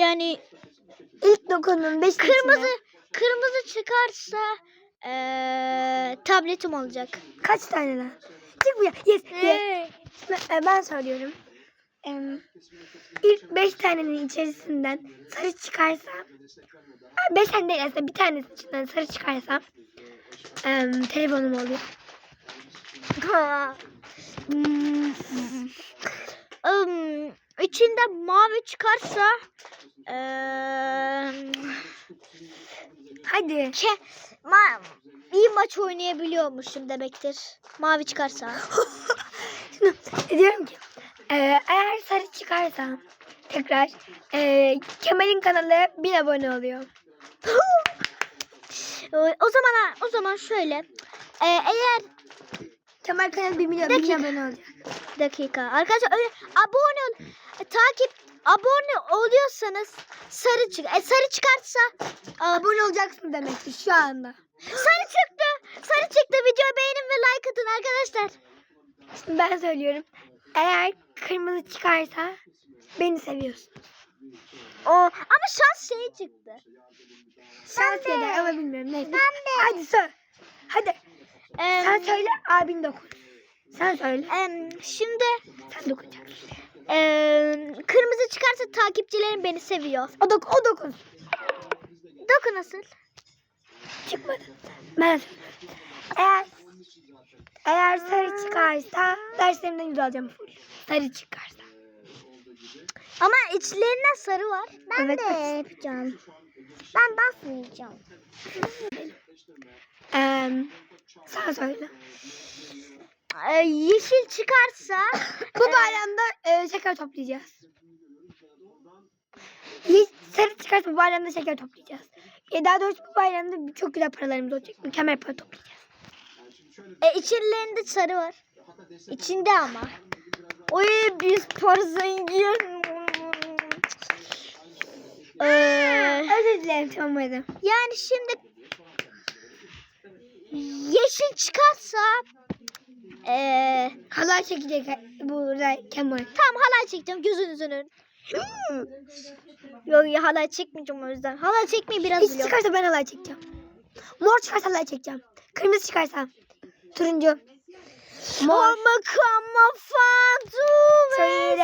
yani İlk dokundum 5 kırmızı kırmızı çıkarsa eee, tabletim olacak. Kaç tane lan? Çık bu ya. Yes. yes. Ee, Ben- Ben söylüyorum. Em, İlk 5 tanenin içerisinden sarı çıkarsa 5 tane değil aslında bir tanesi içinden sarı çıkarsa em, telefonum oluyor. ım, içinde mavi çıkarsa eee Hadi. Ke ma iyi maç oynayabiliyormuşum demektir. Mavi çıkarsa. Şimdi diyorum ki e, eğer sarı çıkarsa tekrar e, Kemal'in kanalı 1000 abone oluyor. Ee, o zaman o zaman şöyle. Ee, eğer Kemal kanalı 1 milyon 1000 abone olacak. dakika arkadaşlar öyle abone ol, e, takip abone oluyorsanız sarı çık e, sarı çıkarsa Abone olacaksın demektir şu anda. sarı çıktı. Sarı çıktı. Videoyu beğenin ve like atın arkadaşlar. Şimdi ben söylüyorum. Eğer kırmızı çıkarsa beni seviyorsun. O ama şans şey çıktı. Şans de. eder ama bilmiyorum neyse. Ben de. Hadi söyle. Hadi. Ee, Sen söyle abin dokun. Sen söyle. em, şimdi Sen dokunacaksın. em, kırmızı çıkarsa takipçilerim beni seviyor. O, dok o dokun. Doku nasıl? Çıkmadı. Ben. Eğer eğer sarı çıkarsa derslerimden yüz alacağım full. Sarı çıkarsa. Ama içlerinden sarı var. Ben Evet, de yapacağım. Ben basmayacağım. Ee, sen söyle. Ee, yeşil çıkarsa Bu bayramda e, şeker toplayacağız. Ye- Sarı çıkarsa bu bayramda şeker toplayacağız. E, daha doğrusu bu bayramda çok güzel paralarımız olacak. Mükemmel para toplayacağız. e, içlerinde sarı var. İçinde ama. Oy biz para zengin. Ee, Özür dilerim hadi. yani şimdi yeşil çıkarsa ee, Halay çekecek burada Kemal. tamam halay çekeceğim gözünüzün önüne. Yok ya halay çekmeyeceğim o yüzden. Halay çekmeyi biraz Hiç biliyorum. çıkarsa ben halay çekeceğim. Mor çıkarsa halay çekeceğim. Kırmızı çıkarsa. Turuncu. Mor. Ama kama fatu. Söyle.